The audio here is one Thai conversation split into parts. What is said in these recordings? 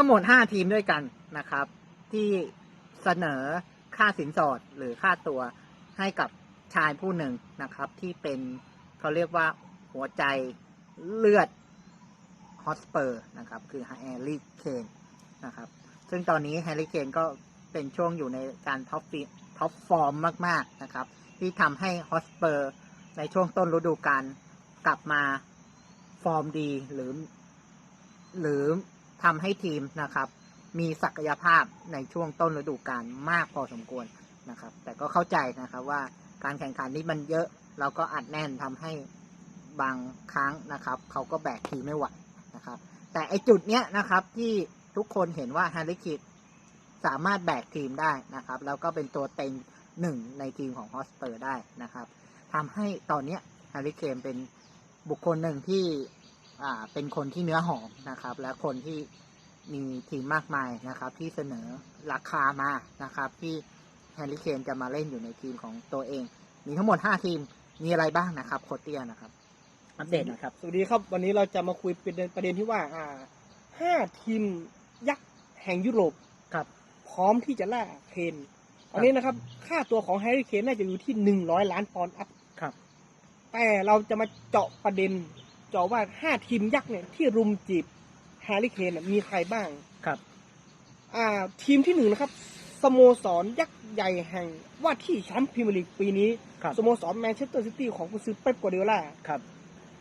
ทั้งหมด5ทีมด้วยกันนะครับ ที่เสนอค่าสินสอดหรือค่าตัวให้กับชายผู้หนึ่งนะครับ ที่เป็นเขาเรียกว่าหัวใจเลือดฮอสเปอร์นะครับ คือแฮร์รี่เคนนะครับ ซึ่งตอนนี้แฮร์รี่เคนก็เป็นช่วงอยู่ในการท็อปฟีท็อปฟอร์มมาก ๆ นะครับ ที่ทำให้ฮอสเปอร์ในช่วงต้นฤดูกาลกลับมาฟอร์มดีหรือ หรือ ทำให้ทีมนะครับ มีศักยภาพในช่วงต้นฤดูกาลมากพอสมควรนะครับ แต่ก็เข้าใจนะครับว่าการแข่งขันนี้มันเยอะ เราก็อัดแน่นทำให้บางครั้งนะครับเขาก็แบกทีมไม่ไหวนะครับ แต่ไอจุดเนี้ยนะครับที่ทุกคนเห็นว่าแฮร์รี่คิดสามารถแบกทีมได้นะครับ แล้วก็เป็นตัวเต็งหนึ่งในทีมของฮอสเปอร์ได้นะครับทำให้ตอนเนี้ยแฮร์รี่เคนเป็นบุคคลหนึ่งที่ เป็นคนที่เนื้อหอมนะครับ และคนที่มีทีมมากมายนะครับ ที่เสนอราคามานะครับ ที่แฮร์รี่เคนจะมาเล่นอยู่ในทีมของตัวเอง มีทั้งหมด 5 ทีมมีอะไรบ้างนะครับโคชเตียนะครับ อัปเดตหนะครับ สวัสดีครับ วันนี้เราจะมาคุยประเด็นประเด็นที่ว่าอ่าห้าทีมยักษ์แห่งยุโรปครับ พร้อมที่จะล่าเคนตอนนี้นะครับ ค่าตัวของแฮร์รี่เคนน่าจะอยู่ที่หนึ่งร้อยล้านปอนด์อัพครับ แต่เราจะมาเจาะประเด็น เจาะว่าห้าทีมยักษ์เนี่ยที่รุมจีบแฮร์รี่เคนน่ะมีใครบ้าง ครับ อ่า ทีมที่หนึ่งนะครับ สโมสรยักษ์ใหญ่แห่งว่าที่แชมป์พรีเมียร์ลีกปีนี้ ครับ สโมสรแมนเชสเตอร์ซิตี้ของกุนซือเป๊ปกัวเดโอล่าครับ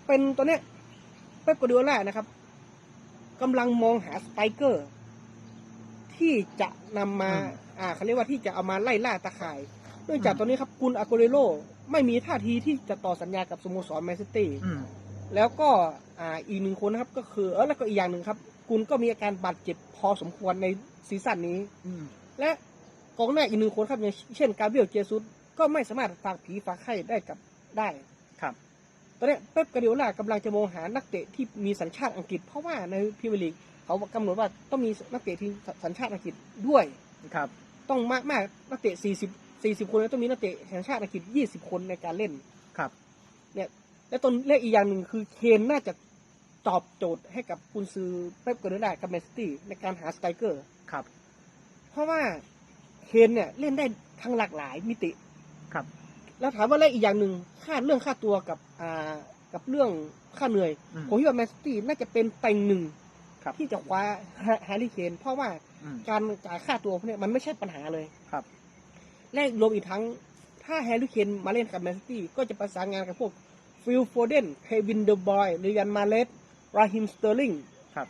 เป็นตัวเนี้ยเป๊ปกัวเดโอล่านะครับกำลังมองหาสไตรเกอร์ ที่จะนำมา อืม อ่าเขาเรียกว่าที่จะเอามาไล่ล่าตะข่าย เนื่องจากตอนนี้ครับกุนอาโกเรโลไม่มีท่าทีที่จะต่อสัญญากับสโมสรแมนเชสเตอร์อืม แล้วก็อ่าอีกหนึ่งคนนะครับ ก็คือเออแล้วก็อีกอย่างหนึ่งครับกุนก็มีอาการบาดเจ็บพอสมควรในซีซั่นนี้ อืมและกองหน้าอีกหนึ่งคนครับอย่างเช่นกาเบรียลเจซุสก็ไม่สามารถฝากผีฝากไข้ได้กับได้ครับ ตอนนี้เป๊ปกาเดิโอล่ากำลังจะมองหานักเตะที่มีสัญชาติอังกฤษ เพราะว่าในพรีเมียร์ลีกเขากำหนดว่าต้องมีนักเตะที่สัญชาติอังกฤษด้วย ครับ ต้องมากมากนักเตะ40 40 คนแล้วต้องมีนักเตะสัญชาติอังกฤษ 20 คนในการเล่นครับ เนี่ย และตนและอีกอย่างหนึ่งคือเคนน่าจะตอบโจทย์ให้กับกุนซือเป๊ปกาเดิโอล่ากับแมนซิตี้ในการหาสไตรเกอร์ ครับ เพราะว่าเคนเนี่ยเล่นได้ทั้งหลากหลายมิติ ครับ แล้วถามว่าแล้วอีกอย่างหนึ่งค่าเรื่องค่าตัวกับอ่ากับเรื่องค่าเหนื่อย อืม ผมคิดว่าแมนซิตี้น่าจะเป็นเต็งหนึ่งครับที่จะคว้าแฮร์รี่เคนเพราะว่าอืม การจ่ายค่าตัวพวกเนี้ยมันไม่ใช่ปัญหาเลยครับ และรวมอีกทั้งถ้าแฮร์รี่เคนมาเล่นกับแมนซิตี้ก็จะประสานงานกับพวก ฟิลโฟเดน เควินเดอบอยเรยันมาเลสราฮิมสเตอร์ลิงครับ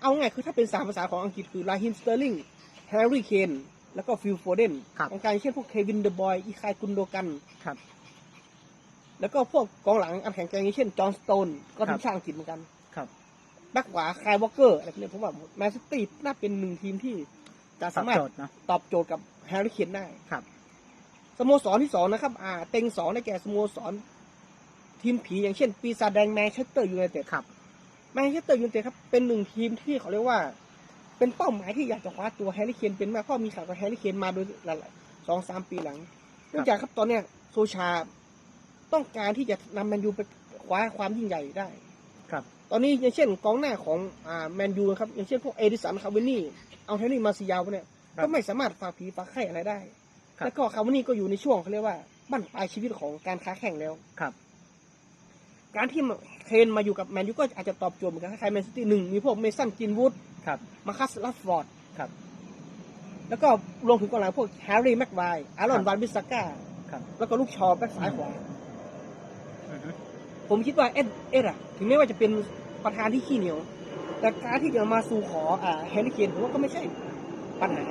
เอาง่ายคือถ้าเป็นสามภาษาของอังกฤษคือราฮิมสเตอร์ลิงแฮร์รี่เคนแล้วก็ฟิลโฟเดนครับของการเช่นพวกเควินเดอบอยอีคายกุนโดกันครับแล้วก็พวกกองหลังอันแข็งแกร่งอย่างเช่น จอห์นสโตน ก็ครัทีบมชาติอังกฤษเหมือนกัน ครับแบ็กขวาคายวอลเกอร์อะไรพวกนี้ผมว่าแมนซิตี้น่าเป็นหนึ่งทีมที่จะตอสาบมารถโจทย์เนอะตอบโจทย์กับแฮร์รี่เคนได้ครับสโมสรที่สองนะครับ อ่า เต็งสองได้แก่สโมสร ทีมผีอย่างเช่น ปีศาจแดงแมนเชสเตอร์ยูไนเต็ดครับแมนเชสเตอร์ยูไนเต็ดครับเป็นหนึ่งทีมที่เขาเรียกว่า เป็นเป้าหมายที่อยากจะคว้าตัวแฮร์รี่เคนเป็นมากเพราะมีข่าวกับแฮร์รี่เคนมาโดยหลายๆสองสามปีหลังเนื่องจากครับตอนเนี้ยโซชาต้องการที่จะนำแมนยูไปคว้าความยิ่งใหญ่ได้ ครับ ตอนนี้อย่างเช่นกองหน้าของอ่าแมนยูนะครับอย่างเช่นพวกเอดิสันคาเวนี่เอาเทนนี่มาซิยาวเนี่ยครับก็ไม่สามารถฝากผีฝากไข่อะไรได้ ครับ แล้วก็คาเวนี่ก็อยู่ในช่วงเขาเรียกว่าบั้นปลายชีวิตของการค้าแข่งแล้ว ครับ การที่เคนมาอยู่กับแมนยูก็อาจจะตอบโจทย์เหมือนกันคล้ายๆแมนซิตี้หนึ่งมีพวกเมสันกินวูดครับมาคัสลัฟฟอร์ดครับ แล้วก็รวมถึงกองหลังพวกแฮร์รี่แม็กไวร์อารอนครับวานบิสซาก้าครับแล้วก็ลูกชอแบ็คซ้ายขวาอือฮึผมคิดว่าเอ็ดเอ็ดอะถึงแม้ว่าจะเป็นประธานที่ขี้เหนียว แต่การที่จะมาสู่ขออ่าแฮร์รี่เคนผมว่าก็ไม่ใช่ปัญหา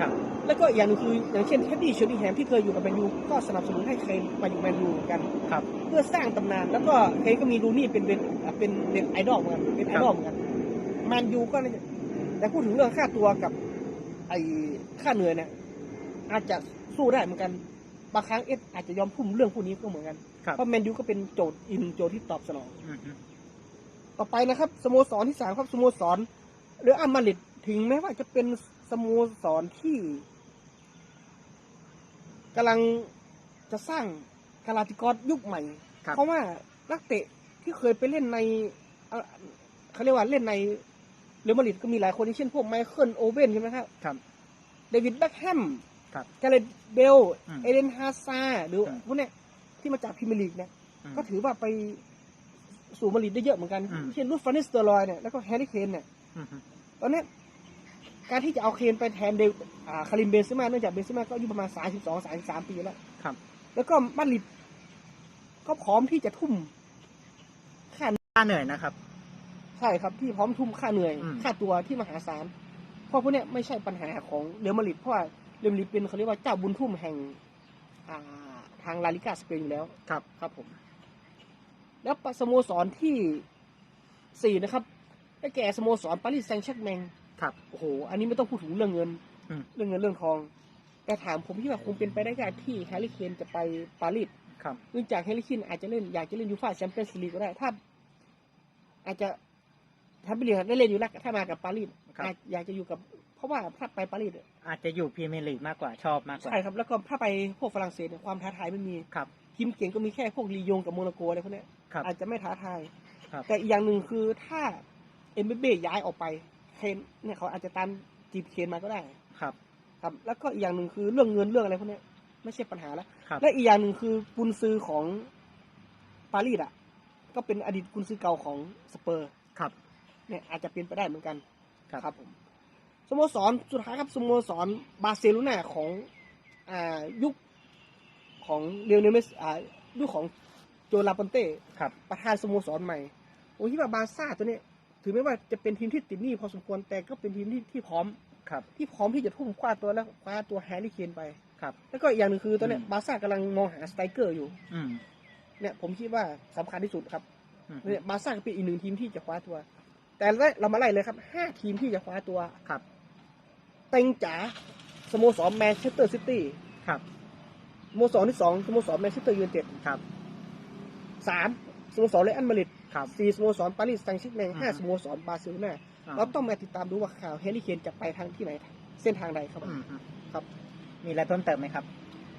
ครับแล้วก็อีกอย่างหนึงคืออย่างเช่นเท็ดดี้เชอร์รี่แฮมที่เคยอยู่กับแมนยูก็สนับสนุนให้เคนมาอยู่แมนยูเหมือนกัน ครับ เพื่อสร้างตำนานแล้วก็เคนก็มีรูนี่เป็นเป็นเป็นเน็ตไอดอลเหมือนกันเป็นไอดอลเหมือนกันแมนยูก็น่าจะแต่พูดถึงเรื่องค่าตัวกับไอค่าเหนื่อยเนี่ยอาจจะสู้ได้เหมือนกันบางครั้งเอสอาจจะยอมพุ่มเรื่องพวกนี้ก็เหมือนกัน ครับเพราะแมนยูก็เป็นโจทย์อีกหนึ่งโจทย์ที่ตอบสนอง อือฮึต่อไปนะครับสโมสรที่สามครับสโมสรเรืออามาริดถึงแม้ว่าจะเป็น สโมสรที่กำลังจะสร้างกาลาติกอสยุคใหม่ ครับเพราะว่านักเตะที่เคยไปเล่นในเอ่อเขาเรียกว่าเล่นในเรอัลมาดริดก็มีหลายคนอย่างเช่นพวกไมเคิลโอเว่นใช่ไหมครับครับเดวิดแบ็คแฮมครับกาเลตเบลอืมเอเดนฮาซาร์หรืออืมพวกเนี้ยที่มาจากพรีเมียร์ลีกเนี่ยอืมก็ถือว่าไปสู่มาดริดได้เยอะเหมือนกัน อืม เช่นรูดฟานนิสเตอร์ลอยเนี่ยแล้วก็แฮร์รี่เคนเนี่ย อืมฮึตอนเนี้ย การที่จะเอาเคนไปแทนเดวอ่าคาริมเบนซิมาเนื่องจากเบนซิมาก็อายุประมาณ 32 33 ปีแล้วครับ แล้วก็มาดริดก็พร้อมที่จะทุ่มค่าค่าเหนื่อยนะครับ ใช่ครับที่พร้อมทุ่มค่าเหนื่อย อืม ค่าตัวที่มหาศาลเพราะพวกเนี้ยไม่ใช่ปัญหาของเรอัลมาดริดเพราะว่าเรอัลมาดริดเป็นเขาเรียกว่าเจ้าบุญทุ่มแห่งอ่าทางลาลิกาสเปนอยู่แล้ว ครับ ครับผม แล้วสโมสรที่สี่นะครับได้แก่สโมสรปารีสแซงต์แชร์กแมง ครับโอ้โหอันนี้ไม่ต้องพูดถึงเรื่องเงิน อืม เรื่องเงินเรื่องทอง แต่ถามผมที่ว่าคงเป็นไปได้ยากที่แฮร์รี่เคนจะไปปารีสครับ เนื่องจากแฮร์รี่เคนอาจจะเล่นอยากจะเล่นยูฟ่าแชมเปี้ยนส์ลีกก็ได้ถ้าอาจจะถ้าไปเรียนได้เล่นอยู่แล้วถ้ามากับปารีสครับ อาจอยากจะอยู่กับ เพราะว่าถ้าไปปารีสอาจจะอยู่พรีเมียร์ลีกมากกว่าชอบมากกว่า ใช่ครับ แล้วก็ถ้าไปพวกฝรั่งเศสเนี่ยความท้าทายไม่มีครับ ทีมเก่งก็มีแค่พวกลียงกับโมนาโกอะไรพวกเนี้ย ครับ อาจจะไม่ท้าทาย ครับแต่อีกอย่างหนึ่งคือถ้าเอ็มเบเบ้ย้ายออกไป เคนเนี่ยเขาอาจจะตามจีบเคนมาก็ได้ครับ ครับ แล้วก็อีกอย่างหนึ่งคือเรื่องเงินเรื่องอะไรพวกเนี้ยไม่ใช่ปัญหาแล้วครับและอีกอย่างหนึ่งคือกุนซือของปารีสอะ ก็เป็นอดีตกุนซือเก่าของสเปอร์ครับ เนี่ยอาจจะเป็นไปได้เหมือนกันครับครับผมสโมสรสุดท้ายครับสโมสรบาร์เซโลนาของอ่ายุคของเรียวเนลเมสอ่ายุคของโจลาปอนเต้ครับประธานสโมสรใหม่ผมคิดว่าบาร์ซ่าตัวเนี้ย ถือไม่ว่าจะเป็นทีมที่ติดหนี้พอสมควรแต่ก็เป็นทีมที่ที่พร้อมครับ ที่พร้อมที่จะทุ่มคว้าตัวแล้วคว้าตัวแฮร์รี่เคนไปครับ แล้วก็อีกอย่างหนึ่งคือตอนเนี้ยอืมบาร์ซ่ากำลังมองหาสไตรเกอร์อยู่ อืมเนี่ยผมคิดว่าสำคัญที่สุดครับอืมเนี่ยบาร์ซ่าก็เป็นอีกหนึ่งทีมที่จะคว้าตัว แต่เรามาไล่เลยครับห้าทีมที่จะคว้าตัวครับ เต็งจ๋าสโมสรแมนเชสเตอร์ซิตี้ครับ สโมสรที่สองสโมสรแมนเชสเตอร์ยูไนเต็ดครับสามสโมสรเรอัลมาดริด ครับ สี่สโมสรปารีสแซงต์แชร์กแมงห้าอืมสโมสรบาร์เซโลนาอ่าเราต้องมาติดตามดูว่าข่าวแฮร์รี่เคนจะไปทางที่ไหน เส้นทางใดครับอืมอืมครับ มีอะไรเพิ่มเติมไหมครับ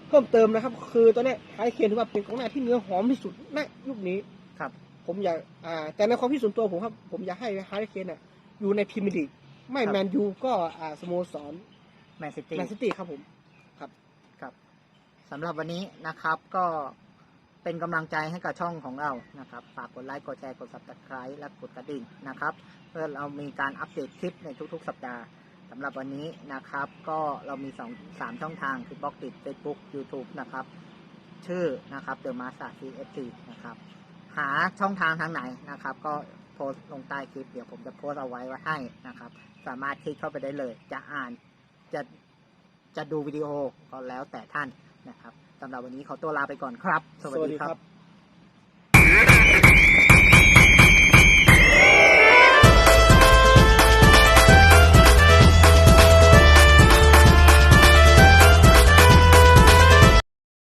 เพิ่มเติมนะครับ คือตอนเนี้ยแฮร์รี่เคนถือว่าเป็นกองหน้าที่เนื้อหอมที่สุดณยุคนี้ครับ ผมอยากอ่าแต่ในความคิดส่วนตัวผมครับ ผมอยากให้แฮร์รี่เคนอะอยู่ในพรีเมียร์ลีกไม่ครับแมนยูก็อ่าสโมสรแมนซิตี้แมนซิตี้ครับผมครับสำหรับวันนี้นะครับก็ เป็นกำลังใจให้กับช่องของเรานะครับฝากกดไลค์กดแชร์กด subscribe และกดกระดิ่งนะครับ เพื่อเรามีการอัปเดตคลิปในทุกๆ สัปดาห์สำหรับวันนี้นะครับ ก็เรามี2 3ช่องทางคือบล็อกติด Facebook YouTube นะครับ ชื่อนะครับ The Master CFC นะครับ หาช่องทางทางไหนนะครับ ก็โพสต์ลงใต้คลิป เดี๋ยวผมจะโพสต์เอาไว้ไว้ให้นะครับ สามารถคลิกเข้าไปได้เลย จะอ่านจะจะดูวิดีโอก็แล้วแต่ท่านนะครับ สำหรับวันนี้ขอตัวลาไปก่อนครับ สวัสดีครับ